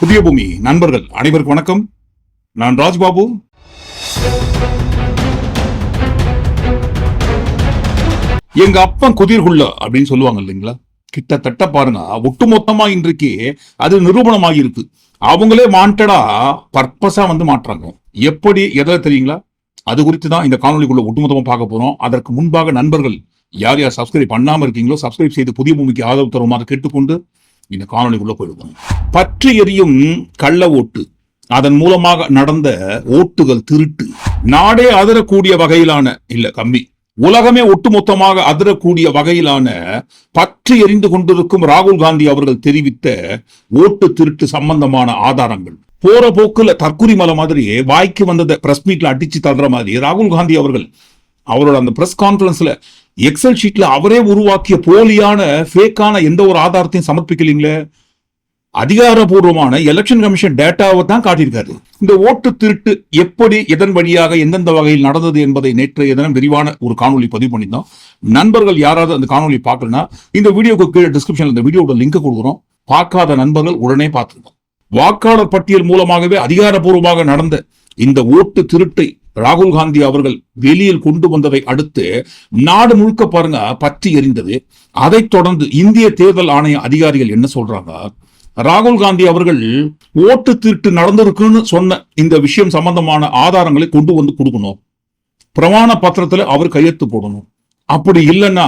புதிய பூமி நண்பர்கள் அனைவருக்கும் வணக்கம். நான் ராஜ்பாபு. எங்க அப்பா குதிர்குள்ள அப்படின்னு சொல்லுவாங்க இல்லைங்களா? கிட்டத்தட்ட பாருங்க ஒட்டுமொத்தமா இன்றைக்கு அது நிரூபணமாகி இருக்கு அவங்களே வாண்டடா பர்பஸா வந்து மாட்டுறாங்க எப்படி எதை தெரியுங்களா? அது குறித்து தான் இந்த காணொலிக்குள்ள ஒட்டுமொத்தமா பார்க்க போறோம். அதற்கு முன்பாக நண்பர்கள் யார் யார் சப்ஸ்கிரைப் பண்ணாம இருக்கீங்களோ சப்ஸ்கிரைப் செய்து புதிய பூமிக்கு ஆதரவு தருமாறு கேட்டுக்கொண்டு இந்த காணொலிக்குள்ள போயிடுவோம் பற்றி எரியும் கள்ள ஓட்டு அதன் மூலமாக நடந்த ஓட்டுகள் திருட்டு. நாடே அதிரக்கூடிய வகையிலான இல்ல கம்மி உலகமே ஒட்டுமொத்தமாக அதிரக்கூடிய வகையிலான பற்றி எரிந்து கொண்டிருக்கும் ராகுல் காந்தி அவர்கள் தெரிவித்த ஓட்டு திருட்டு சம்பந்தமான ஆதாரங்கள். போற போக்குல தற்குறி மலை மாதிரி வாய்க்கு வந்ததை பிரஸ் மீட்ல அடிச்சு தள்ளுற மாதிரி ராகுல் காந்தி அவர்கள் அவரோட அந்த ப்ரெஸ் கான்ஃபரன்ஸில் எக்ஸல் ஷீட்டில் அவரே உருவாக்கிய போலியான ஃபேக்கான எந்த ஒரு ஆதாரத்தையும் சமர்ப்பிக்கலீங்களே? அதிகாரபூர்வமான எலெக்ஷன் கமிஷன் டேட்டாவை தான் காட்டியிருக்காரு. இந்த ஓட்டு திருட்டு எப்படி எதன் வழியாக எந்தெந்த வகையில் நடந்தது என்பதை நேற்று தினம் விரிவான ஒரு காணொலி பதிவு பண்ணியிருந்தோம். நண்பர்கள் யாராவது அந்த காணொலி பார்க்கலன்னா இந்த வீடியோக்கு கீழே டிஸ்கிரிப்ஷன்ல இந்த வீடியோட லிங்க் கொடுக்குறோம். பார்க்காத நண்பர்கள் உடனே பார்த்துருந்தோம் வாக்காளர் பட்டியல் மூலமாகவே அதிகாரப்பூர்வமாக நடந்த இந்த ஓட்டு திருட்டை ராகுல் காந்தி அவர்கள் வெளியில் கொண்டு வந்ததை அடுத்து நாடு முழுக்க பாருங்க பற்றி எரிந்தது. அதைத் தொடர்ந்து இந்திய தேர்தல் ஆணைய அதிகாரிகள் என்ன சொல்றாங்க? ராகுல் காந்தி அவர்கள் ஓட்டு திருட்டு நடந்திருக்குன்னு சொன்ன இந்த விஷயம் சம்பந்தமான ஆதாரங்களை கொண்டு வந்து கொடுக்கணும். பிரமாண பத்திரத்துல அவர் கையெழுத்து போடணும். அப்படி இல்லைன்னா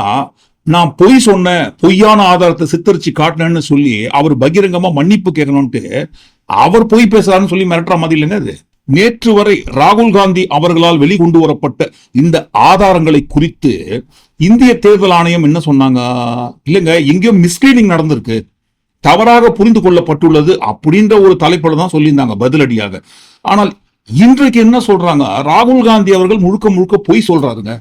நான் பொய் சொன்னேன் பொய்யான ஆதாரத்தை சித்தரிச்சு காட்டினேன்னு சொல்லி அவர் பகிரங்கமா மன்னிப்பு கேட்கணும்ட்டு அவர் பொய் பேசுறாருன்னு சொல்லி மிரட்டுற மாதிரி இல்லைங்க அது. நேற்று வரை ராகுல் காந்தி அவர்களால் வெளிக்கொண்டு வரப்பட்ட இந்த ஆதாரங்களை குறித்து இந்திய தேர்தல் ஆணையம் என்ன சொன்னாங்க? இல்லைங்க எங்கேயோ மிஸ்லீடிங் நடந்திருக்கு. தவறாக புரிந்து கொள்ளப்பட்டுள்ளது அப்படின்ற ஒரு தலைப்புல தான் சொல்லியிருந்தாங்க பதிலடியாக. ஆனால் இன்றைக்கு என்ன சொல்றாங்க? ராகுல் காந்தி அவர்கள் முழுக்க முழுக்க பொய் சொல்றாருங்க.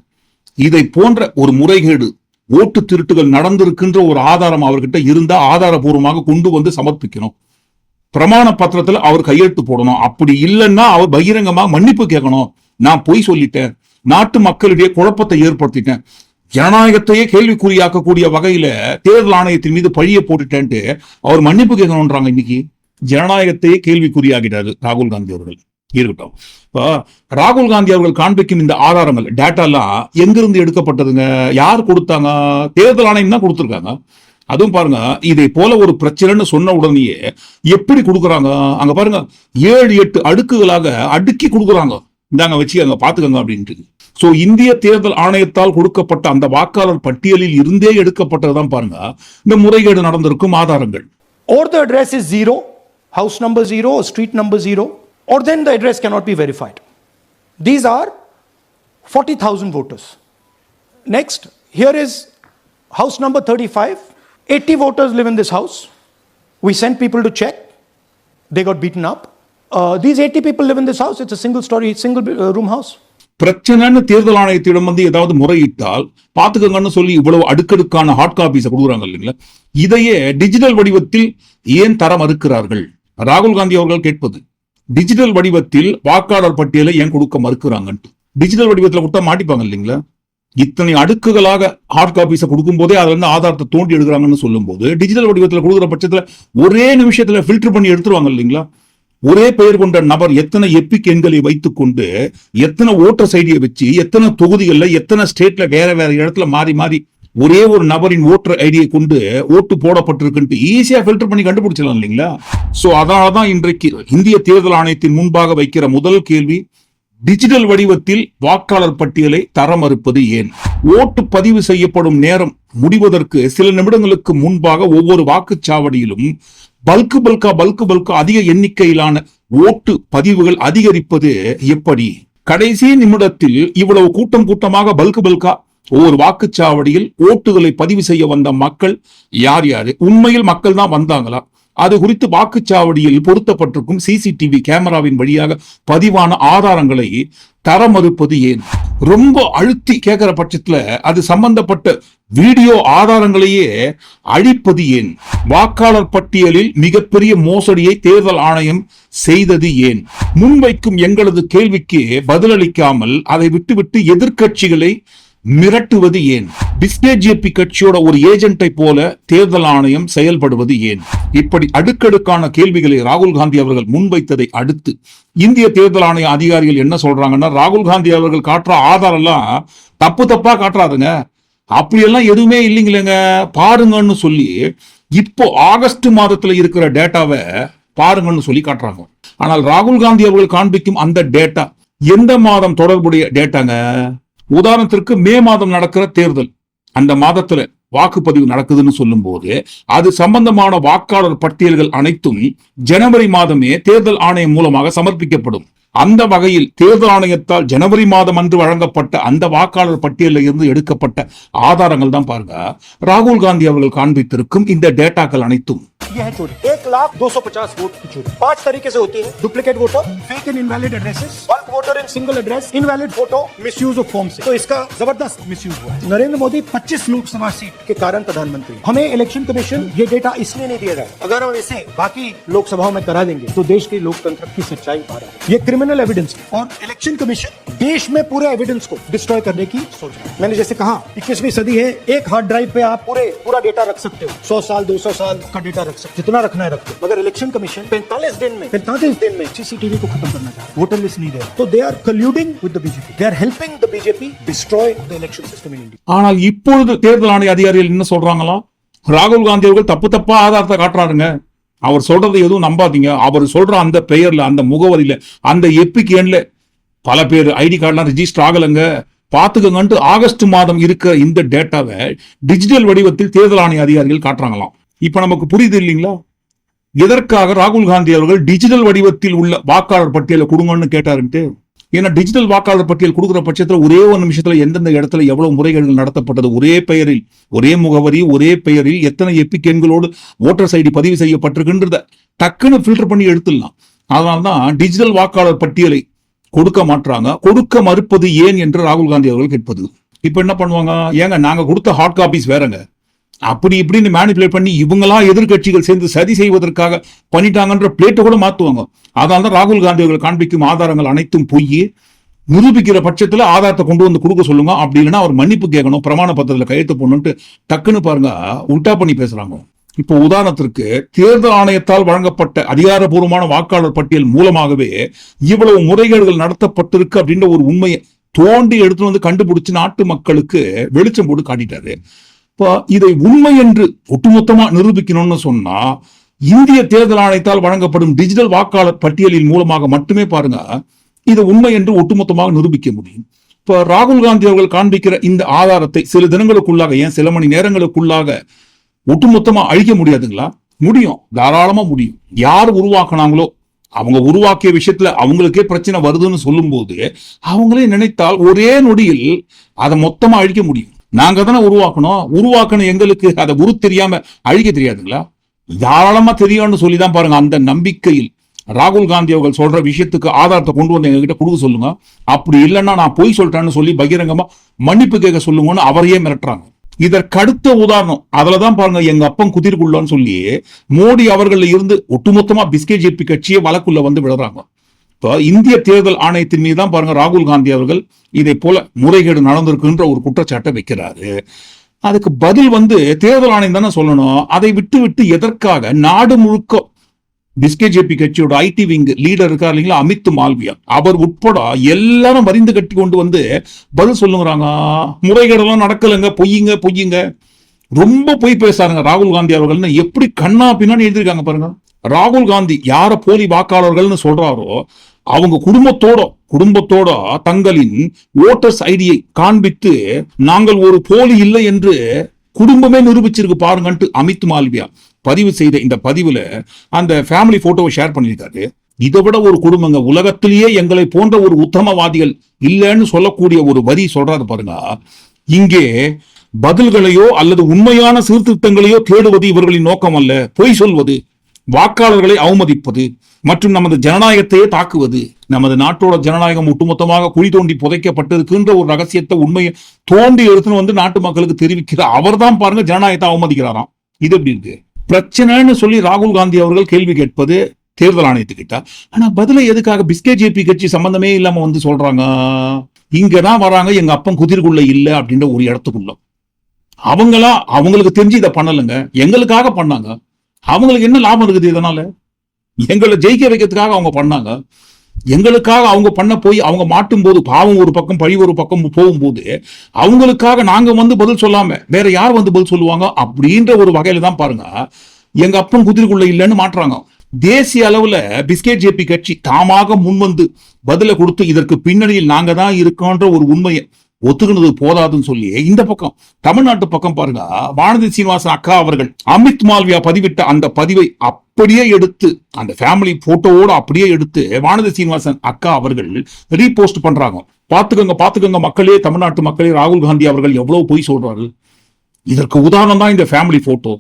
இதை போன்ற ஒரு முறைகேடு ஓட்டு திருட்டுகள் நடந்திருக்கின்ற ஒரு ஆதாரம் அவர்கிட்ட இருந்தா ஆதாரபூர்வமாக கொண்டு வந்து சமர்ப்பிக்கணும். பிரமாண பத்திரத்துல அவர் கையெழுத்து போடணும். அப்படி இல்லைன்னா அவர் பகிரங்கமா மன்னிப்பு கேட்கணும். நான் பொய் சொல்லிட்டேன். நாட்டு மக்களிடையே குழப்பத்தை ஏற்படுத்திட்டேன். ஜனநாயகத்தையே கேள்விக்குறியாக்கக்கூடிய வகையில தேர்தல் ஆணையத்தின் மீது பழிய போட்டுட்டேன்ட்டு அவர் மன்னிப்பு கேட்கணும்ன்றாங்க இன்னைக்கு. ஜனநாயகத்தையே கேள்விக்குறியாகிட்டாரு ராகுல் காந்தி அவர்கள். இருக்கட்டும். இப்போ ராகுல் காந்தி அவர்கள் காண்பிக்கும் இந்த ஆதாரங்கள் டேட்டாலாம் எங்கிருந்து எடுக்கப்பட்டதுங்க? யார் கொடுத்தாங்க? தேர்தல் ஆணையம் தான் கொடுத்துருக்காங்க. அதுவும் பாருங்க இதை போல ஒரு பிரச்சனைன்னு சொன்ன உடனேயே எப்படி கொடுக்குறாங்க அங்க பாருங்க ஏழு எட்டு அடுக்குகளாக அடுக்கி கொடுக்குறாங்க இந்தாங்க வச்சுக்கோங்க பாத்துக்கோங்க அப்படின்ட்டு ஸோ இந்திய தேர்தல் ஆணையத்தால் கொடுக்கப்பட்ட அந்த வாக்காளர் பட்டியலில் இருந்தே எடுக்கப்பட்டதுதான் பாருங்க இந்த முறைகேடு நடந்திருக்கும் ஆதாரங்கள் or the address is zero, house number zero, or street number zero, or then the address cannot be verified. These are 40,000 voters. Next, here is house number 35. 80 voters live in this house. We sent people to check. They got beaten up. Uh, these 80 people live in this house. It's a single story, single uh, room house. பிரச்சனைன்னு தேர்தல் ஆணையத்திடம் வந்து ஏதாவது முறையிட்டால் பாத்துக்கங்கன்னு சொல்லி இவ்வளவு அடுக்கடுக்கான heart காப்பீஸை கொடுக்குறாங்க இல்லைங்களா இதையே டிஜிட்டல் வடிவத்தில் ஏன் தர மறுக்கிறார்கள் ராகுல் காந்தி அவர்கள் கேட்பது டிஜிட்டல் வடிவத்தில் வாக்காளர் பட்டியலை ஏன் கொடுக்க மறுக்கிறாங்கன்ட்டு டிஜிட்டல் வடிவத்தில் கொடுத்தா மாட்டிப்பாங்க இல்லைங்களா இத்தனை அடுக்குகளாக ஹார்ட் காப்பீஸை கொடுக்கும் போதே அதுல இருந்து ஆதாரத்தை தோண்டி எடுக்கிறாங்கன்னு சொல்லும்போது டிஜிட்டல் வடிவத்தில் கொடுக்குற பட்சத்துல ஒரே நிமிஷத்துல ஃபில்டர் பண்ணி எடுத்துருவாங்க இல்லைங்களா? ஒரே பெயர் கொண்ட நபர் எத்தனை எப்பிக் எண்களை வைத்துக்கொண்டு எத்தனை ஓட்டர் ஐடியை வச்சு எத்தனை தொகுதிகள்ல எத்தனை ஸ்டேட்ல வேற வேற இடத்துல மாறி மாறி ஒரே ஒரு நபரின் ஓட்டர் ஐடியை கொண்டு ஓட்டு போடப்பட்டிருக்குன்ட்டு ஈஸியா ஃபில்டர் பண்ணி கண்டுபிடிச்சிடலாம் இல்லைங்களா? சோ அதனாலதான் இன்றைக்கு இந்திய தேர்தல் ஆணையத்தின் முன்பாக வைக்கிற முதல் கேள்வி டிஜிட்டல் வடிவத்தில் வாக்காளர் பட்டியலை தர மறுப்பது ஏன்? ஓட்டு பதிவு செய்யப்படும் நேரம் முடிவதற்கு சில நிமிடங்களுக்கு முன்பாக ஒவ்வொரு வாக்குச்சாவடியிலும் பல்கு பல்கா பல்கு பல்கா அதிக எண்ணிக்கையிலான ஓட்டு பதிவுகள் அதிகரிப்பது எப்படி? கடைசி நிமிடத்தில் இவ்வளவு கூட்டம் கூட்டமாக பல்கு பல்கா ஒவ்வொரு வாக்குச்சாவடியில் ஓட்டுகளை பதிவு செய்ய வந்த மக்கள் யார் யாரு? உண்மையில் மக்கள் தான் வந்தாங்களா? அது குறித்து வாக்குச்சாவடியில் பொருத்தப்பட்டிருக்கும் சிசிடிவி கேமராவின் வழியாக பதிவான ஆதாரங்களை தர மறுப்பது ஏன்? ரொம்ப அழுத்தி கேட்கிற பட்சத்துல அது சம்பந்தப்பட்ட வீடியோ ஆதாரங்களையே அழிப்பது ஏன்? வாக்காளர் பட்டியலில் மிகப்பெரிய மோசடியை தேர்தல் ஆணையம் செய்தது ஏன்? முன்வைக்கும் எங்களது கேள்விக்கு பதிலளிக்காமல் அதை விட்டுவிட்டு எதிர்கட்சிகளை மிரட்டுவது ஏன்? பிஸ்கேஜேபி கட்சியோட ஒரு ஏஜென்ட்டை போல தேர்தல் ஆணையம் செயல்படுவது ஏன்? இப்படி அடுக்கடுக்கான கேள்விகளை ராகுல் காந்தி அவர்கள் முன்வைத்ததை அடுத்து இந்திய தேர்தல் ஆணைய அதிகாரிகள் என்ன சொல்றாங்கன்னா ராகுல் காந்தி அவர்கள் காட்டுற ஆதாரம் எல்லாம் தப்பு தப்பா காட்டுறாதுங்க அப்படியெல்லாம் எதுவுமே இல்லைங்களேங்க. பாருங்கன்னு சொல்லி இப்போ ஆகஸ்ட் மாதத்துல இருக்கிற டேட்டாவை பாருங்கன்னு சொல்லி காட்டுறாங்க. ஆனால் ராகுல் காந்தி அவர்கள் காண்பிக்கும் அந்த டேட்டா எந்த மாதம் தொடர்புடைய டேட்டாங்க? உதாரணத்திற்கு மே மாதம் நடக்கிற தேர்தல். அந்த மாதத்துல வாக்குப்பதிவு நடக்குதுன்னு சொல்லும்போது அது சம்பந்தமான வாக்காளர் பட்டியல்கள் அனைத்தும் ஜனவரி மாதமே தேர்தல் ஆணையம் மூலமாக சமர்ப்பிக்கப்படும். அந்த வகையில் தேர்தல் ஆணையத்தால் ஜனவரி மாதம் அன்று வழங்கப்பட்ட அந்த வாக்காளர் பட்டியலில் இருந்து எடுக்கப்பட்ட ஆதாரங்கள் தான் பாருங்க. ராகுல் காந்தி அவர்கள் காண்பித்திருக்கும் இந்த டேட்டாக்கள் அனைத்தும். ये है चोरी? एक लाख दो सौ पचास वोट की चोरी। पाँच तरीके से होती है। Duplicate voter fake and invalid addresses bulk voter in single address invalid photo misuse of form से। तो इसका ज़बरदस्त मिसयूज हुआ। है नरेंद्र मोदी 25 लोकसभा सीट के कारण प्रधानमंत्री। हमें इलेक्शन कमीशन ये डेटा इसलिए नहीं दे रहा है अगर हम इसे बाकी लोकसभाओं में करा देंगे तो देश के लोकतंत्र की सच्चाई आ रहा है। ये क्रिमिनल एविडेंस और इलेक्शन कमीशन देश में पूरे एविडेंस को डिस्ट्रॉय करने की सोच रहा है। मैंने जैसे कहा इक्कीसवीं सदी है एक हार्ड ड्राइव पे आप पूरे पूरा डेटा रख सकते हो। सौ साल दो सौ साल का डेटा रख सकते हो जितना रखना है रख दो मगर इलेक्शन कमीशन पैंतालीस दिन में पैंतालीस दिन में सीसीटीवी को खत्म करना चाहता है वोटर लिस्ट नहीं दे रहा तो they are colluding with the BJP they are helping the BJP destroy the election system in India ஆனால் இப்பொழுது தேர்தல் ஆணைய அதிகாரிகள் என்ன சொல்றாங்களாம் ராகுல் காந்தி அவர்கள் தப்பு தப்பா ஆதாரத்தை காட்டுறாருங்க அவர் சொல்றதை எதுவும் நம்பாதீங்க அவர் சொல்ற அந்த பெயர்ல அந்த முகவரியில அந்த எப்பிக் எண்ல பல பேர் ஐடி கார்டெலாம் ரிஜிஸ்டர் ஆகலைங்க பார்த்துக்கங்கன்ட்டு ஆகஸ்ட் மாதம் இருக்கிற இந்த டேட்டாவை டிஜிட்டல் வடிவத்தில் தேர்தல் ஆணைய அதிகாரிகள் காட்டுறாங்களாம் இப்ப நமக்கு புரியுது இல்லைங்களா? எதற்காக ராகுல் காந்தி அவர்கள் டிஜிட்டல் வடிவத்தில் உள்ள வாக்காளர் பட்டியலை கொடுங்கன்னு கேட்டாருன்ட்டு? ஏன்னா டிஜிட்டல் வாக்காளர் பட்டியல் கொடுக்குற பட்சத்தில் ஒரே ஒரு நிமிஷத்துல எந்தெந்த இடத்துல எவ்வளவு முறைகேடுகள் நடத்தப்பட்டது? ஒரே பெயரில் ஒரே முகவரி ஒரே பெயரில் எத்தனை எப்பிக் எண்களோடு ஓட்டர்ஸ் ஐடி பதிவு செய்யப்பட்டிருக்கின்றத டக்குன்னு ஃபில்டர் பண்ணி எடுத்துடலாம். அதனால்தான் டிஜிட்டல் வாக்காளர் பட்டியலை கொடுக்க மாட்டாங்க கொடுக்க மறுப்பது ஏன் என்று ராகுல் காந்தி அவர்கள் கேட்பது. இப்ப என்ன பண்ணுவாங்க? ஏங்க நாங்க கொடுத்த ஹார்ட் காப்பீஸ் வேறங்க. அப்படி இப்படின்னு மேனிபுலேட் பண்ணி இவங்களா எதிர்க்கட்சிகள் சேர்ந்து சதி செய்வதற்காக பண்ணிட்டாங்கன்ற பிளேட்டை கூட மாத்துவாங்க. அதனால தான் ராகுல் காந்தி அவர்கள் காண்பிக்கும் ஆதாரங்கள் அனைத்தும் போய் நிரூபிக்கிற பட்சத்துல ஆதாரத்தை கொண்டு வந்து கொடுக்க சொல்லுங்க. அப்படி இல்லைன்னா அவர் மன்னிப்பு கேட்கணும் பிரமாண பத்திரத்தில் கையெழுத்து போடணும்ட்டு டக்குன்னு பாருங்க உல்டா பண்ணி பேசுறாங்க. இப்போ உதாரணத்திற்கு தேர்தல் ஆணையத்தால் வழங்கப்பட்ட அதிகாரபூர்வமான வாக்காளர் பட்டியல் மூலமாகவே இவ்வளவு முறைகேடுகள் நடத்தப்பட்டிருக்கு அப்படின்ற ஒரு உண்மையை தோண்டி எடுத்துட்டு வந்து கண்டுபிடிச்சு நாட்டு மக்களுக்கு வெளிச்சம் போட்டு காட்டிட்டாரு. இப்போ இதை உண்மை என்று ஒட்டுமொத்தமா நிரூபிக்கணும்னு சொன்னா இந்திய தேர்தல் ஆணையத்தால் வழங்கப்படும் டிஜிட்டல் வாக்காளர் பட்டியலின் மூலமாக மட்டுமே பாருங்க இது உண்மை என்று ஒட்டுமொத்தமாக நிரூபிக்க முடியும். இப்போ ராகுல் காந்தி அவர்கள் காண்பிக்கிற இந்த ஆதாரத்தை சில தினங்களுக்குள்ளாக ஏன் சில மணி நேரங்களுக்குள்ளாக ஒட்டுமொத்தமா அழிக்க முடியாதுங்களா? முடியும். தாராளமா முடியும். யார் உருவாக்குனாங்களோ அவங்க உருவாக்கிய விஷயத்துல அவங்களுக்கே பிரச்சனை வருதுன்னு சொல்லும்போது அவங்களே நினைத்தால் ஒரே நொடியில் அதை மொத்தமா அழிக்க முடியும். நாங்க தானே உருவாக்கணும். உருவாக்கணும் எங்களுக்கு அதை உரு தெரியாம அழிக்க தெரியாதுங்களா? தாராளமா தெரியும்னு சொல்லி தான் பாருங்க. அந்த நம்பிக்கையில் ராகுல் காந்தி அவர்கள் சொல்ற விஷயத்துக்கு ஆதாரத்தை கொண்டு வந்து எங்ககிட்ட கொடுக்க சொல்லுங்க. அப்படி இல்லைன்னா நான் பொய் சொல்லிட்டேன்னு சொல்லி பகிரங்கமா மன்னிப்பு கேட்க சொல்லுங்கன்னு அவரையே மிரட்டுறாங்க. இதற்கடுத்த உதாரணம். அதுலதான் பாருங்க எங்க அப்பன் குதிர்குள்ளான்னு சொல்லி மோடி அவர்கள் இருந்து ஒட்டுமொத்தமா பிஸ்கே ஜேபி கட்சியை வழக்குள்ள வந்து விழுறாங்க. இப்போ இந்திய தேர்தல் ஆணையத்தின் மீது தான் பாருங்க ராகுல் காந்தி அவர்கள் இதை போல முறைகேடு நடந்திருக்குன்ற ஒரு குற்றச்சாட்டை வைக்கிறாரு. அதுக்கு பதில் வந்து தேர்தல் ஆணையம் தானே சொல்லணும். அதை விட்டு விட்டு எதற்காக நாடு முழுக்க பிஸ்கேஜேபி கட்சியோட ஐடி விங் லீடர் இருக்கார் இல்லைங்களா? அமித் மால்வியா. அவர் உட்பட எல்லாரும் வரிந்து கட்டி கொண்டு வந்து பதில் சொல்லுங்கிறாங்க. முறைகேடெல்லாம் நடக்கலைங்க. பொய்யுங்க பொய்யுங்க. ரொம்ப பொய் பேசாருங்க ராகுல் காந்தி அவர்கள்னு. எப்படி கண்ணா பின்னாடி எழுதியிருக்காங்க பாருங்க. ராகுல் காந்தி யார போலி வாக்காளர்கள்னு சொல்றாரோ அவங்க குடும்பத்தோட குடும்பத்தோட தங்களின் ஓட்டர்ஸ் ஐடியை காண்பித்து நாங்கள் ஒரு போலி இல்லை என்று குடும்பமே நிரூபிச்சிருக்கு பாருங்கன்ட்டு அமித் மால்வியா பதிவு செய்த இந்த பதிவுல அந்த ஃபேமிலி போட்டோவை ஷேர் பண்ணியிருக்காரு. இதை விட ஒரு குடும்பங்க உலகத்திலேயே எங்களை போன்ற ஒரு உத்தமவாதிகள் இல்லைன்னு சொல்லக்கூடிய ஒரு வரி சொல்றாரு பாருங்க. இங்கே பதில்களையோ அல்லது உண்மையான சீர்திருத்தங்களையோ தேடுவது இவர்களின் நோக்கம் அல்ல. பொய் சொல்வது வாக்காளர்களை அவமதிப்பது மற்றும் நமது ஜனநாயகத்தையே தாக்குவது. நமது நாட்டோட ஜனநாயகம் ஒட்டுமொத்தமாக குழி தோண்டி புதைக்கப்பட்டிருக்கின்ற ஒரு ரகசியத்தை உண்மையை தோண்டி எடுத்துன்னு வந்து நாட்டு மக்களுக்கு தெரிவிக்கிற அவர்தான் பாருங்க ஜனநாயகத்தை அவமதிக்கிறாராம். இது எப்படி இருக்கு? பிரச்சனைன்னு சொல்லி ராகுல் காந்தி அவர்கள் கேள்வி கேட்பது தேர்தல் ஆணையத்துக்கிட்ட. ஆனா பதில எதுக்காக பிஸ்கே ஜேபி கட்சி சம்பந்தமே இல்லாம வந்து சொல்றாங்க? இங்கதான் வராங்க எங்க அப்பன் குதிர்குள்ள இல்லை அப்படின்ற ஒரு இடத்துக்குள்ள. அவங்களா அவங்களுக்கு தெரிஞ்சு இதை பண்ணலைங்க. எங்களுக்காக பண்ணாங்க. அவங்களுக்கு என்ன லாபம் இருக்குது இதனால? எங்களை ஜெயிக்க வைக்கிறதுக்காக அவங்க பண்ணாங்க. எங்களுக்காக அவங்க பண்ண போய் அவங்க மாட்டும் போது பாவம் ஒரு பக்கம் பழி ஒரு பக்கம் போகும்போது அவங்களுக்காக நாங்க வந்து பதில் சொல்லாம வேற யார் வந்து பதில் சொல்லுவாங்க அப்படின்ற ஒரு வகையில தான் பாருங்க. எங்க அப்பன் குதிரைக்குள்ள இல்லைன்னு மாட்டுறாங்க. தேசிய அளவுல பிஸ்கெட் ஜேபி கட்சி தாமாக முன்வந்து பதில கொடுத்து இதற்கு பின்னணியில் நாங்க தான் இருக்கோன்ற ஒரு உண்மையை ஒத்துக்கிறது போதாதுன்னு சொல்லி இந்த பக்கம் தமிழ்நாட்டு பக்கம் பாருங்க வானதி சீனிவாசன் அக்கா அவர்கள் அமித் மால்வியா பதிவிட்ட அந்த பதிவை அப்படியே எடுத்து அந்த ஃபேமிலி போட்டோவோட அப்படியே எடுத்து வானதி சீனிவாசன் அக்கா அவர்கள் ரீபோஸ்ட் பண்றாங்க. பாத்துக்கோங்க பாத்துக்கோங்க மக்களே தமிழ்நாட்டு மக்களே ராகுல் காந்தி அவர்கள் எவ்வளவு போய் சொல்றாரு. இதற்கு உதாரணம் தான் இந்த ஃபேமிலி போட்டோ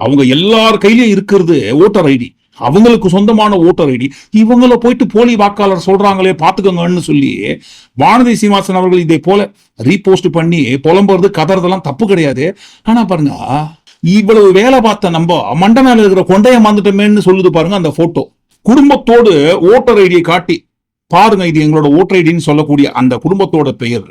அவங்க எல்லார் கையிலயும் இருக்கிறது ஓட்டர் ஐடி அவங்களுக்கு சொந்தமான ஓட்டர் ஐடி இவங்கள போயிட்டு போலி வாக்காளர் சொல்றாங்களே பாத்துக்கோங்கன்னு சொல்லி வானதி சீனிவாசன் அவர்கள் இதை போல ரீபோஸ்ட் பண்ணி புலம்புறது கதறதெல்லாம் தப்பு கிடையாது. ஆனா பாருங்க இவ்வளவு வேலை பார்த்த நம்ம மண்டனால இருக்கிற கொண்டைய மாந்துட்டமேன்னு சொல்லுது பாருங்க அந்த போட்டோ குடும்பத்தோடு ஓட்டர் ஐடியை காட்டி பாருங்க இது எங்களோட ஓட்டர் ஐடின்னு சொல்லக்கூடிய அந்த குடும்பத்தோட பெயர்.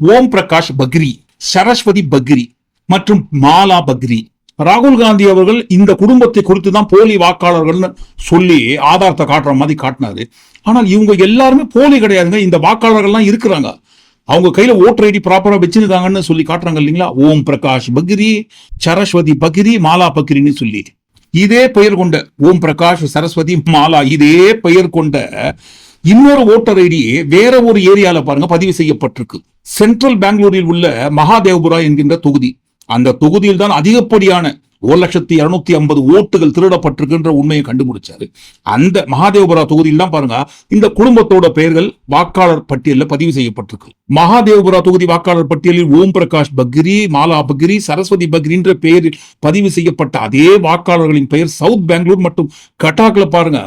ஓம் பிரகாஷ் பக்ரி சரஸ்வதி பக்ரி மற்றும் மாலா பக்ரி. ராகுல் காந்தி அவர்கள் இந்த குடும்பத்தை குறித்து தான் போலி வாக்காளர்கள்னு சொல்லி ஆதாரத்தை காட்டுற மாதிரி காட்டினாரு. ஆனால் இவங்க எல்லாருமே போலி கிடையாதுங்க. இந்த வாக்காளர்கள்லாம் இருக்கிறாங்க. அவங்க கையில ஓட்டர் ஐடி ப்ராப்பரா வச்சிருக்காங்கன்னு சொல்லி காட்டுறாங்க இல்லைங்களா? ஓம் பிரகாஷ் பக்ரி சரஸ்வதி பக்ரி மாலா பக்ரின்னு சொல்லி. இதே பெயர் கொண்ட ஓம் பிரகாஷ் சரஸ்வதி மாலா இதே பெயர் கொண்ட இன்னொரு ஓட்டர் ஐடி வேற ஒரு ஏரியால பாருங்க பதிவு செய்யப்பட்டிருக்கு. சென்ட்ரல் பெங்களூரில் உள்ள மகாதேவபுரா என்கின்ற தொகுதி. அந்த தொகுதியில் தான் அதிகப்படியான ஒரு லட்சத்தி இருநூத்தி ஐம்பது ஓட்டுகள் திருடப்பட்டிருக்குன்ற உண்மையை கண்டுபிடிச்சாரு. அந்த மகாதேவபுரா தொகுதியில் தான் பாருங்க இந்த குடும்பத்தோட பெயர்கள் வாக்காளர் பட்டியலில் பதிவு செய்யப்பட்டிருக்கு. மகாதேவபுரா தொகுதி வாக்காளர் பட்டியலில் ஓம் பிரகாஷ் பக்ரி மாலா பக்ரி சரஸ்வதி பக்ரின்ற பெயரில் பதிவு செய்யப்பட்ட அதே வாக்காளர்களின் பெயர் சவுத் பெங்களூர் மற்றும் கட்டாக்ல பாருங்க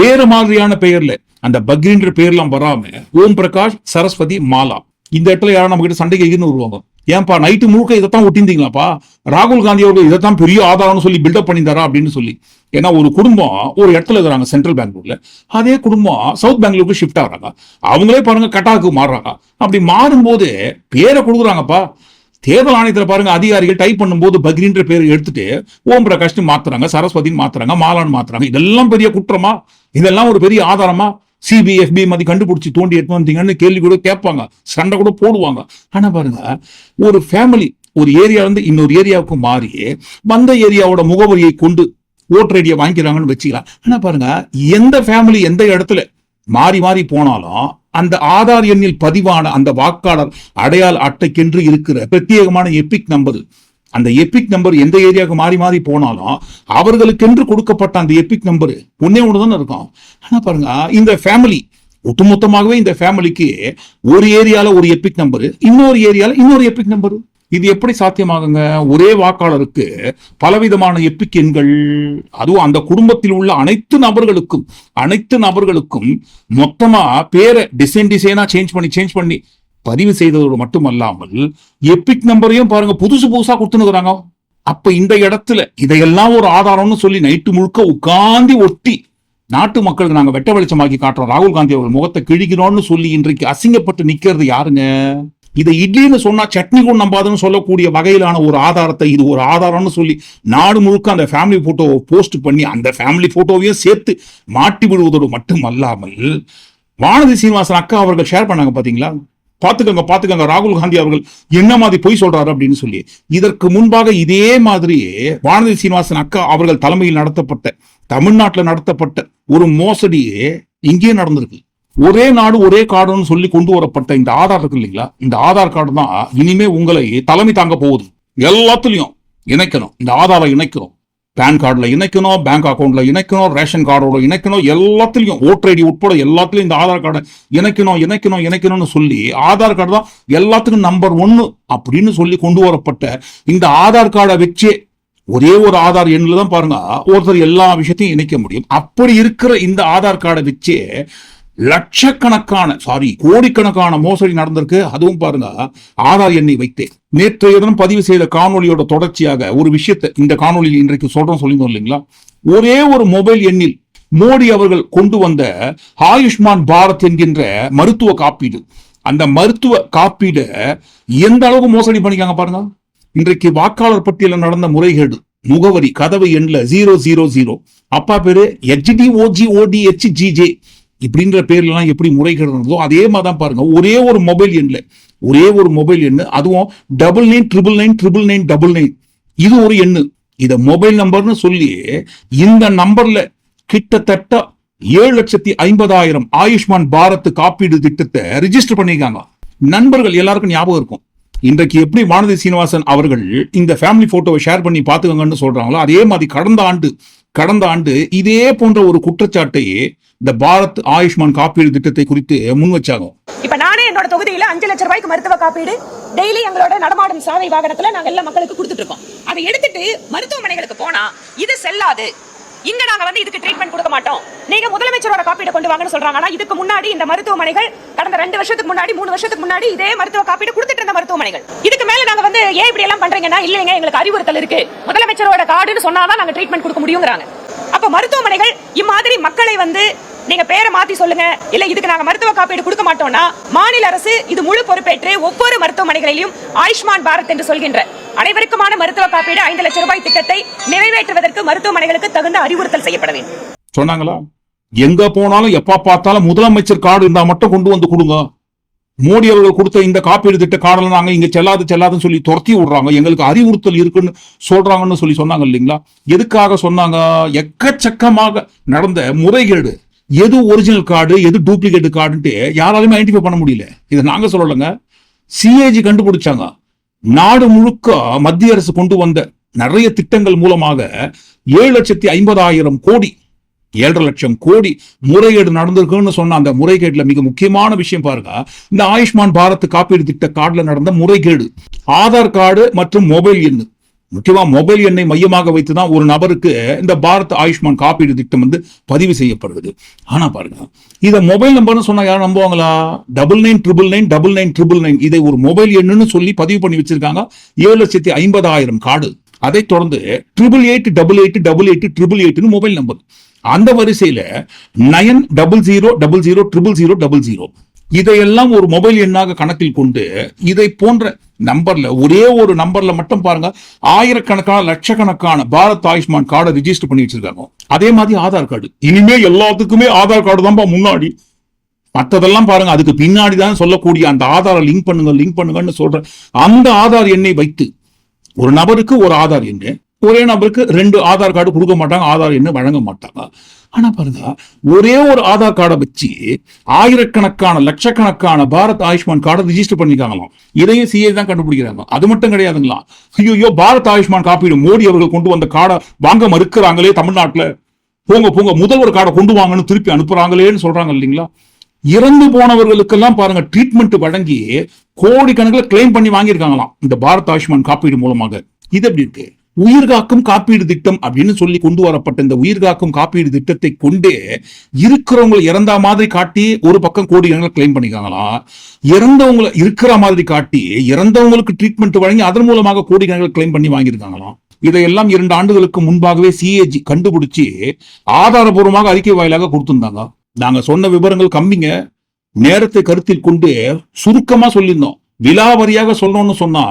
வேறு மாதிரியான பெயர்ல அந்த பக்ரின்ற பெயர்லாம் வராம ஓம் பிரகாஷ் சரஸ்வதி மாலா. இந்த இடத்துல யாரும் நம்ம கிட்ட சண்டைக்கு வருவாங்க. ஏன்பா நைட்டு முழுக்க இதைத்தான் ஒட்டிந்தீங்களாப்பா? ராகுல் காந்தி அவர்கள் இதைத்தான் பெரிய ஆதாரம்னு சொல்லி பில்டப் பண்ணியிருந்தாரா அப்படின்னு சொல்லி. ஏன்னா ஒரு குடும்பம் ஒரு இடத்துல இருக்கிறாங்க சென்ட்ரல் பெங்களூர்ல அதே குடும்பம் சவுத் பெங்களூருக்கு ஷிஃப்ட் ஆகுறாங்க. அவங்களே பாருங்க கட்டாக்கு மாறுறாங்க. அப்படி மாறும்போது பேரை கொடுக்குறாங்கப்பா. தேர்தல் ஆணையத்தில் பாருங்க அதிகாரிகள் டைப் பண்ணும்போது பக்ரின்ற பேர் எடுத்துட்டு ஓம் பிரகாஷ்னு மாத்துறாங்க சரஸ்வதின்னு மாத்துறாங்க மாலான்னு மாத்துறாங்க. இதெல்லாம் பெரிய குற்றமா? இதெல்லாம் ஒரு பெரிய ஆதாரமா? சிபிஎஃபி மாதிரி கண்டுபிடிச்சி தோண்டி எடுத்து வந்தீங்கன்னு கேள்வி கூட கேட்பாங்க. சண்டை கூட போடுவாங்க. ஆனா பாருங்க ஒரு ஃபேமிலி ஒரு ஏரியால இருந்து இன்னொரு ஏரியாவுக்கு மாறி வந்த ஏரியாவோட முகவரியை கொண்டு ஓட்டர் ஐடியை வாங்கிக்கிறாங்கன்னு வச்சுக்கலாம். ஆனா பாருங்க எந்த ஃபேமிலி எந்த இடத்துல மாறி மாறி போனாலும் அந்த ஆதார் எண்ணில் பதிவான அந்த வாக்காளர் அடையாள அட்டைக்கென்று இருக்கிற பிரத்யேகமான எபிக் நம்பர் அந்த எபிக் நம்பர் எந்த ஏரியாவுக்கு மாறி மாறி போனாலும் அவர்களுக்கென்று கொடுக்கப்பட்ட அந்த எபிக் நம்பர் ஒன்னே ஒன்று தானே இருக்கும்? ஆனால் பாருங்க இந்த ஃபேமிலி ஒட்டுமொத்தமாகவே இந்த ஃபேமிலிக்கு ஒரு ஏரியால ஒரு எபிக் நம்பர் இன்னொரு ஏரியால இன்னொரு எபிக் நம்பர் இது எப்படி சாத்தியமாகுங்க? ஒரே வாக்காளருக்கு பலவிதமான எப்பிக் எண்கள். அதுவும் அந்த குடும்பத்தில் உள்ள அனைத்து நபர்களுக்கும் அனைத்து நபர்களுக்கும் மொத்தமா பேரை டிசைன் டிசைனா சேஞ்ச் பண்ணி சேஞ்ச் பண்ணி பதிவு செய்ததோடு மட்டுமல்லாமல் எப்பிக் நம்பரையும் பாருங்க புதுசு புதுசா கொடுத்துனுக்குறாங்க அப்ப இந்த இடத்துல இதையெல்லாம் ஒரு ஆதாரம்னு சொல்லி நைட்டு முழுக்க உட்காந்து ஒட்டி நாட்டு மக்களுக்கு நாங்க வெட்ட வெளிச்சமாக்கி காட்டுறோம். ராகுல் காந்தி அவர்கள் முகத்தை கிழிக்கிறோம்னு சொல்லி இன்றைக்கு அசிங்கப்பட்டு நிக்கிறது யாருங்க? இதை இட்லின்னு சொன்னா சட்னி கூட நம்பாதுன்னு சொல்லக்கூடிய வகையிலான ஒரு ஆதாரத்தை இது ஒரு ஆதாரம்னு சொல்லி நாடு முழுக்க அந்த ஃபேமிலி போட்டோவை போஸ்ட் பண்ணி அந்த ஃபேமிலி போட்டோவையும் சேர்த்து மாட்டி விடுவதோடு மட்டுமல்லாமல் வானதி சீனிவாசன் அக்கா அவர்கள் ஷேர் பண்ணாங்க பாத்தீங்களா? பாத்துக்கங்க பாத்துக்கங்க ராகுல் காந்தி அவர்கள் என்ன மாதிரி பொய் சொல்றாரு அப்படின்னு சொல்லி இதற்கு முன்பாக இதே மாதிரி வானதி சீனிவாசன் அக்கா அவர்கள் தலைமையில் நடத்தப்பட்ட தமிழ்நாட்டில் நடத்தப்பட்ட ஒரு மோசடியே இங்கேயே நடந்திருக்கு. ஒரே நாடு ஒரே கார்டுன்னு சொல்லி கொண்டு வரப்பட்ட இந்த ஆதார் இருக்கு இல்லைங்களா? இந்த ஆதார் கார்டு தான் இனிமே உங்களை தலைமை தாங்க போகுது. எல்லாத்துலயும் இணைக்கணும். இந்த ஆதாரை இணைக்கணும். பேன் கார்டுல இணைக்கணும் பேங்க் அக்கௌண்ட்ல இணைக்கணும் ரேஷன் கார்டோட இணைக்கணும் எல்லாத்துலேயும் ஓட்டர் ஐடி உட்பட எல்லாத்துலேயும் இந்த ஆதார் கார்டை இணைக்கணும் இணைக்கணும் இணைக்கணும்னு சொல்லி ஆதார் கார்டு தான் எல்லாத்துக்கும் நம்பர் ஒன்று அப்படின்னு சொல்லி கொண்டு வரப்பட்ட இந்த ஆதார் கார்டை வச்சே ஒரே ஒரு ஆதார் எண்ணில் தான் பாருங்க ஒருத்தர் எல்லா விஷயத்தையும் இணைக்க முடியும். அப்படி இருக்கிற இந்த ஆதார் கார்டை வச்சே லட்சக்கணக்கான சாரி கோடிக்கணக்கான மோசடி நடந்திருக்கு. அதுவும் பாருங்க ஆதார் எண்ணை வைத்தே. நேற்றைய தினம் பதிவு செய்த காணொலியோட தொடர்ச்சியாக ஒரு விஷயத்தை இந்த காணொலியில் இன்றைக்கு சொல்றோம் சொல்லியிருந்தோம் இல்லைங்களா? ஒரே ஒரு மொபைல் எண்ணில் மோடி அவர்கள் கொண்டு வந்த ஆயுஷ்மான் பாரத் என்கின்ற மருத்துவ காப்பீடு. அந்த மருத்துவ காப்பீடு எந்த அளவுக்கு மோசடி பண்ணிக்காங்க பாருங்க? இன்றைக்கு வாக்காளர் பட்டியலில் நடந்த முறைகேடு முகவரி கதவு எண்ல ஜீரோ ஜீரோ ஜீரோ அப்பா பேரு HD OG OD H GJ இப்படின்ற பேர்லாம் எப்படி முறைகேடு நடந்ததோ அதே மாதிரி தான் பாருங்க. ஒரே ஒரு மொபைல் எண்ணில் ஒரே ஒரு மொபைல் எண்ணு அதுவும் double nine triple nine triple nine double nine இது ஒரு எண்ணு. இதை மொபைல் நம்பர்னு சொல்லி இந்த நம்பர்ல கிட்டத்தட்ட ஏழு லட்சத்தி ஐம்பதாயிரம் ஆயுஷ்மான் பாரத் காப்பீடு திட்டத்தை ரிஜிஸ்டர் பண்ணியிருக்காங்க. நண்பர்கள் எல்லாருக்கும் ஞாபகம் இருக்கும். இன்றைக்கு எப்படி வானதி சீனிவாசன் அவர்கள் இந்த ஃபேமிலி போட்டோவை ஷேர் பண்ணி பார்த்துக்கோங்கன்னு சொல்றாங்களோ அதே மாதிரி கடந்த ஆண்டு கடந்த ஆண்டு இதே போன்ற ஒரு குற்றச்சாட்டையே இந்த பாரத் ஆயுஷ்மான் காப்பீடு திட்டத்தை குறித்து முன் வச்சாங்க. இப்ப நானே என்னோட தொகுதியில அஞ்சு லட்சம் ரூபாய்க்கு மருத்துவ காப்பீடு டெய்லி எங்களோட நடமாடும் சாலை வாகனத்துல நாங்க எல்லா மக்களுக்கு கொடுத்துட்டு இருக்கோம். அதை எடுத்துட்டு மருத்துவமனைகளுக்கு போனா இது செல்லாது. இங்க நாங்க வந்து இதுக்கு ட்ரீட்மெண்ட் கொடுக்க மாட்டோம். நீங்க முதலமைச்சரோட காப்பீடு கொண்டு வாங்கன்னு சொல்றாங்க. ஆனா இதுக்கு முன்னாடி இந்த மருத்துவமனைகள் கடந்த ரெண்டு வருஷத்துக்கு முன்னாடி மூணு வருஷத்துக்கு முன்னாடி இதே மருத்துவ காப்பீடு கொடுத்துட்டு இருந்த மருத்துவமனைகள். இதுக்கு மேல நாங்க வந்து ஏன் இப்படி எல்லாம் பண்றீங்கன்னா இல்லைங்க எங்களுக்கு அறிவுறுத்தல் இருக்கு. முதலமைச்சரோட கார்டுன்னு சொன்னாதான் நாங்க ட்ரீட்மெண்ட் கொடுக்க முடியுங்கிறாங்க. அப்ப மருத்துவமனைகள் இம்மாதிரி மக்களை வந்து நீங்க பேரை மாத்தி சொல்லுங்க. இல்ல இதுக்கு நாங்க மருத்துவ காப்பீடு கொடுக்க மாட்டோம்னா மாநில அரசு இது முழு பொறுப்பேற்று ஒவ்வொரு மருத்துவமனைகளிலும் ஆயுஷ்மான் பாரத் என்று சொல்கின்ற அனைவருக்குமான மருத்துவ காப்பீடு ஐந்து லட்சம் ரூபாய் திட்டத்தை நிறைவேற்றுவதற்கு மருத்துவமனைகளுக்கு தகுந்த அறிவுறுத்தல் செய்யப்பட வேண்டும். சொன்னாங்களா? எங்க போனாலும் எப்ப பார்த்தாலும் முதலமைச்சர் கார்டு இருந்தா மட்டும் கொண்டு வந்து கொடுங்க. மோடி அவர்கள் கொடுத்த இந்த காப்பீடு திட்ட கார்டுல நாங்க இங்க செல்லாது செல்லாதுன்னு சொல்லி துரத்தி விடுறாங்க. எங்களுக்கு அறிவுறுத்தல் இருக்குன்னு சொல்றாங்கன்னு சொல்லி சொன்னாங்க இல்லைங்களா? எதுக்காக சொன்னாங்க? எக்கச்சக்கமாக நடந்த முறைகேடு. எது ஒரிஜினல் கார்டு எது டூப்ளிகேட் கார்டுன்ட்டு யாராலையுமே ஐடென்டிஃபை பண்ண முடியல. இதை நாங்கள் சொல்லலைங்க. சிஏஜி கண்டுபிடிச்சாங்க. நாடு முழுக்க மத்திய அரசு கொண்டு வந்த நிறைய திட்டங்கள் மூலமாக ஏழு லட்சத்தி ஐம்பதாயிரம் கோடி ஏழரை லட்சம் கோடி முறைகேடு நடந்திருக்குன்னு சொன்ன அந்த முறைகேடுல மிக முக்கியமான விஷயம் பாருங்க. இந்த ஆயுஷ்மான் பாரத் காப்பீடு திட்ட கார்டுல நடந்த முறைகேடு. ஆதார் கார்டு மற்றும் மொபைல் எண்ணு. முக்கியமா மொபைல் எண்ணை மையமாக வைத்துதான் ஒரு நபருக்கு இந்த பாரத் ஆயுஷ்மான் காப்பீடு திட்டம் வந்து பதிவு செய்யப்படுது ஆனா பாருங்க இதை மொபைல் நம்பர்னு சொன்னா யாரும் நம்புவாங்களா? Double nine triple nine double nine triple nine இதை ஒரு மொபைல் எண்ணுன்னு சொல்லி பதிவு பண்ணி வச்சிருக்காங்க. ஏழு லட்சத்தி ஐம்பதாயிரம் கார்டு. அதைத் தொடர்ந்து triple eight double eight double eight triple எயிட்னு mobile number. அந்த வரிசையில nine double zero double zero triple zero double zero. இதையெல்லாம் ஒரு மொபைல் எண்ணாக கணக்கில் கொண்டு இதை போன்ற நம்பர்ல ஒரே ஒரு நம்பர்ல மட்டும் பாருங்க ஆயிரக்கணக்கான லட்சக்கணக்கான பாரத் ஆயுஷ்மான் கார்டை ரிஜிஸ்டர் பண்ணி வச்சிருக்காங்க. அதே மாதிரி ஆதார் கார்டு. இனிமே எல்லாத்துக்குமே ஆதார் கார்டு தான்ப்பா முன்னாடி. மற்றதெல்லாம் பாருங்க அதுக்கு பின்னாடி தான் சொல்லக்கூடிய அந்த ஆதாரை லிங்க் பண்ணுங்க லிங்க் பண்ணுங்கன்னு சொல்ற அந்த ஆதார் எண்ணை வைத்து ஒரு நபருக்கு ஒரு ஆதார் எண்ணு ஒரே நபருக்கு ரெண்டு ஆதார் கார்டு கொடுக்க மாட்டாங்க ஆதார் எண்ணு வழங்க மாட்டாங்க. ஆனா பாருங்க ஒரே ஒரு ஆதார் கார்டை வச்சு ஆயிரக்கணக்கான லட்சக்கணக்கான பாரத் ஆயுஷ்மான் கார்டை ரிஜிஸ்டர் பண்ணிருக்காங்களாம். இதையும் சிஏ தான் கண்டுபிடிக்கிறாங்க. அது மட்டும் கிடையாதுங்களா? ஐயோ பாரத் ஆயுஷ்மான் காப்பீடு மோடி அவர்கள் கொண்டு வந்த கார்டை வாங்க மறுக்கிறாங்களே தமிழ்நாட்டுல. போங்க போங்க முதல்வர் கார்டை கொண்டு வாங்கன்னு திருப்பி அனுப்புறாங்களேன்னு சொல்றாங்க இல்லைங்களா? இறந்து போனவர்களுக்கெல்லாம் பாருங்க ட்ரீட்மெண்ட் வழங்கி கோடிக்கணக்கில் கிளைம் பண்ணி வாங்கியிருக்காங்களாம். இந்த பாரத் ஆயுஷ்மான் காப்பீடு மூலமாக. இது எப்படி இருக்கு? உயிர்காக்கும் காப்பீடு திட்டம் அப்படின்னு சொல்லி கொண்டு வரப்பட்ட இந்த உயிர்காக்கும் காப்பீடு திட்டத்தை கொண்டே இருக்கிறவங்களை இறந்தா மாதிரி காட்டி ஒரு பக்கம் கோடி கணக்கில் கிளைம் பண்ணிக்காங்களாம் இறந்தவங்களை இருக்கிற மாதிரி காட்டி இறந்தவங்களுக்கு ட்ரீட்மெண்ட் வழங்கி அதன் மூலமாக கோடி கணக்கில் கிளைம் பண்ணி வாங்கியிருக்காங்களாம் இதையெல்லாம் இரண்டு ஆண்டுகளுக்கு முன்பாகவே சிஏஜி கண்டுபிடிச்சு ஆதாரபூர்வமாக அறிக்கை வாயிலாக கொடுத்திருந்தாங்க. நாங்க சொன்ன விவரங்கள் கம்மிங்க. நேரத்தை கருத்தில் கொண்டு சுருக்கமா சொல்லியிருந்தோம். விலாவரியாக சொல்லணும்னு சொன்னா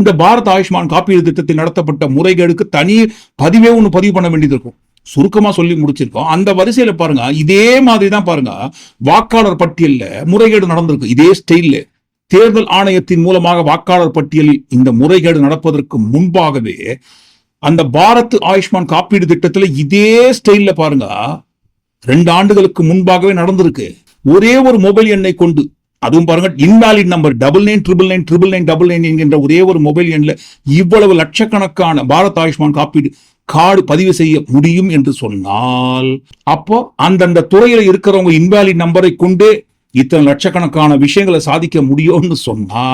இந்த பாரத் ஆயுஷ்மான் காப்பீடு திட்டத்தில் நடத்தப்பட்ட முறைகேடுக்கு தனி பதிவே ஒன்று பதிவு பண்ண வேண்டியது இருக்கும். சுருக்கமா சொல்லி முடிச்சிருக்கோம். அந்த வரிசையில பாருங்க. இதே மாதிரி தான் பாருங்க. வாக்காளர் பட்டியல்ல முறைகேடு நடந்திருக்கு. இதே ஸ்டைல்ல தேர்தல் ஆணையத்தின் மூலமாக வாக்காளர் பட்டியலில் இந்த முறைகேடு நடப்பதற்கு முன்பாகவே அந்த பாரத் ஆயுஷ்மான் காப்பீடு திட்டத்தில் இதே ஸ்டைல்ல பாருங்க. ரெண்டு ஆண்டுகளுக்கு முன்பாகவே நடந்திருக்கு. ஒரே ஒரு மொபைல் எண்ணை கொண்டு அதுவும் பாருங்க invalid number double nine triple nine triple nine double nine என்கின்ற ஒரே ஒரு மொபைல் எண்ணில் இவ்வளவு லட்சக்கணக்கான பாரத் ஆயுஷ்மான் காப்பீடு கார்டு பதிவு செய்ய முடியும் என்று சொன்னால் அப்போ அந்தந்த துறையில இருக்கிறவங்க இன்வாலிட் நம்பரை கொண்டே இத்தனை லட்சக்கணக்கான விஷயங்களை சாதிக்க முடியும்னு சொன்னா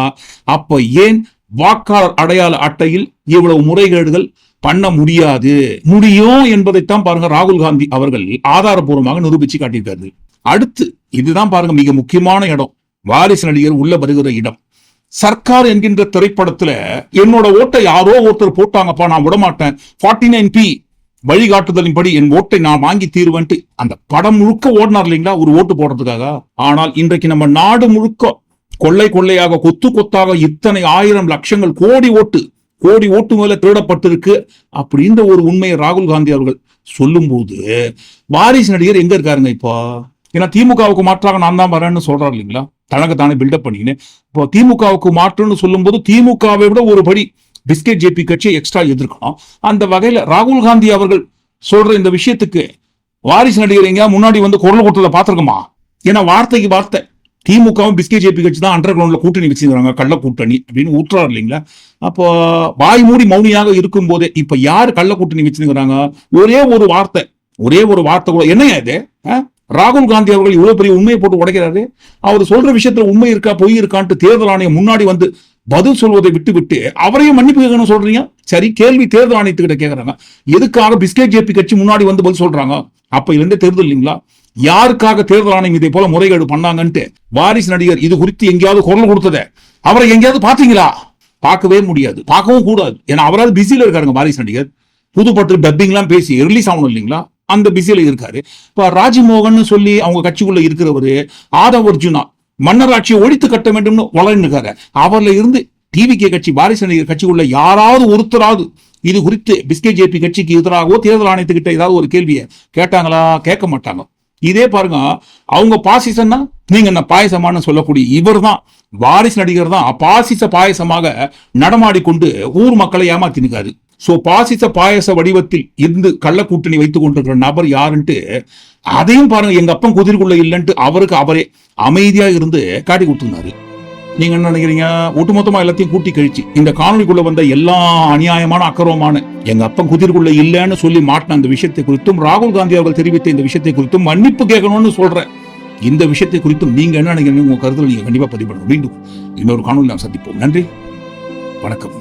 அப்ப ஏன் வாக்காளர் அடையாள அட்டையில் இவ்வளவு முறைகேடுகள் பண்ண முடியாது? முடியும் என்பதைத்தான் பாருங்க ராகுல் காந்தி அவர்கள் ஆதாரபூர்வமாக நிரூபிச்சு காட்டியிருக்காரு. அடுத்து இதுதான் பாருங்க மிக முக்கியமான இடம். வாரிசு நடிகர் உள்ள வருகிற இடம். சர்க்கார் என்கின்ற திரைப்படத்துல என்னோட ஓட்டை யாரோ ஒருத்தர் போட்டாங்கப்பா நான் விடமாட்டேன். ஃபார்ட்டி நைன் பி வழிகாட்டுதலின்படி என் ஓட்டை நான் வாங்கி தீர்வேன்ட்டு அந்த படம் முழுக்க ஓடினார் இல்லைங்களா ஒரு ஓட்டு போடுறதுக்காக? ஆனால் இன்றைக்கு நம்ம நாடு முழுக்க கொள்ளை கொள்ளையாக கொத்து கொத்தாக இத்தனை ஆயிரம் லட்சங்கள் கோடி ஓட்டு கோடி ஓட்டு மேல திருடப்பட்டிருக்கு அப்படின்ற ஒரு உண்மையை ராகுல் காந்தி அவர்கள் சொல்லும்போது வாரிசு நடிகர் எங்க இருக்காருங்க இப்போ? ஏன்னா திமுகவுக்கு மாற்றாக நான் தான் வரேன்னு சொல்றாரு இல்லைங்களா? தனக்கு தானே பில்டப் பண்ணிக்கின்னு. இப்போ திமுகவுக்கு மாற்றுன்னு சொல்லும்போது திமுகவை விட ஒரு படி பிஸ்கெட் ஜேபி கட்சியை எக்ஸ்ட்ரா எதிர்க்கணும். அந்த வகையில் ராகுல் காந்தி அவர்கள் சொல்ற இந்த விஷயத்துக்கு வாரிசு நடிகர் எங்கேயா முன்னாடி வந்து குரல் கொடுத்ததை பார்த்துருக்கோமா? ஏன்னா வார்த்தைக்கு வார்த்தை. திமுகவும் பிஸ்கே ஜேபி கட்சி தான் அண்டர் கிரவுண்ட்ல கூட்டணி வச்சிருக்காங்க கள்ள கூட்டணி அப்படின்னு ஊற்றுறாரு இல்லைங்களா? அப்போ வாய் மூடி மௌனியாக இருக்கும் போதே இப்ப யார் கள்ள கூட்டணி வச்சிருக்கிறாங்க? ஒரே ஒரு வார்த்தை. ஒரே ஒரு வார்த்தை கூட. என்னையா இது? ஆ? ராகுல் காந்தி அவர்கள் இவ்வளவு பெரிய உண்மையை போட்டு உடைக்கிறாரு. அவர் சொல்ற விஷயத்துல உண்மை இருக்கா பொய் இருக்கான்ட்டு தேர்தல் ஆணையம் முன்னாடி வந்து பதில் சொல்வதை விட்டு விட்டு அவரையும் மன்னிப்பு கேட்கணும் சொல்றீங்க? சரி கேள்வி தேர்தல் ஆணையத்துக்கிட்ட கேட்கறாங்க. எதுக்காக பிஸ்கெட் ஜேபி கட்சி முன்னாடி வந்து பதில் சொல்றாங்க? அப்ப இருந்தே தேர்தல் இல்லைங்களா? யாருக்காக தேர்தல் ஆணையம் இதை போல முறைகேடு பண்ணாங்கன்ட்டு வாரிசு நடிகர் இது குறித்து எங்கேயாவது குரல் கொடுத்தத அவரை எங்கேயாவது பாத்தீங்களா பார்க்கவே முடியாது. பார்க்கவும் கூடாது. ஏன்னா அவரால் பிஸியில இருக்காருங்க வாரிசு நடிகர். புதுப்பட்டு டப்பிங்லாம் பேசி ரிலீஸ் ஆகணும் இல்லைங்களா? அந்த பிஸியில இருக்காரு. இப்ப ராஜ்மோகன் சொல்லி அவங்க கட்சிக்குள்ள இருக்கிறவரு ஆதவ் அர்ஜுனா மன்னராட்சியை ஒழித்து கட்ட வேண்டும்னு வளர்ந்துருக்காரு அவர்ல இருந்து டிவிகே கட்சி வாரிசு நடிகர் கட்சிக்குள்ள யாராவது ஒருத்தராவது இது குறித்து பிஸ்கே ஜேபி கட்சிக்கு எதிராகவோ தேர்தல் ஆணையத்துக்கிட்ட ஏதாவது ஒரு கேள்வியை கேட்டாங்களா கேட்க மாட்டாங்க. இதே பாருங்க அவங்க பாசிசம்னா நீங்க என்ன பாயசமானு சொல்லக்கூடிய இவர் தான் வாரிசு நடிகர் தான் பாசிச பாயசமாக நடமாடிக்கொண்டு ஊர் மக்களை ஏமாத்தினுக்காரு. சோ பாசிச பாயச வடிவத்தில் இருந்து கள்ள கூட்டணி வைத்துக் கொண்டிருக்கிற நபர் யாருன்ட்டு அதையும் பாருங்க எங்க அப்பன் குதிர்குள்ள இல்லைன்ட்டு அவருக்கு அவரே அமைதியா இருந்து காட்டி கொடுத்துருந்தாரு. நீங்க என்ன நினைக்கிறீங்க? ஒட்டுமொத்தமா எல்லாத்தையும் கூட்டி கழிச்சு இந்த காணொலிக்குள்ள வந்த எல்லா அநியாயமான அக்கறவமான எங்க அப்பன் குதிர்குள்ள இல்லைன்னு சொல்லி மாட்டின அந்த விஷயத்தை குறித்தும் ராகுல் காந்தி அவர்கள் தெரிவித்த இந்த விஷயத்தை குறித்தும் மன்னிப்பு கேட்கணும்னு சொல்றேன். இந்த விஷயத்தை குறித்தும் நீங்க என்ன நினைக்கிறீங்க உங்க கருத்துல நீங்க கண்டிப்பா பதிவு பண்ணணும் மீண்டும் இன்னொரு காணொலி நாம் சந்திப்போம். நன்றி. வணக்கம்.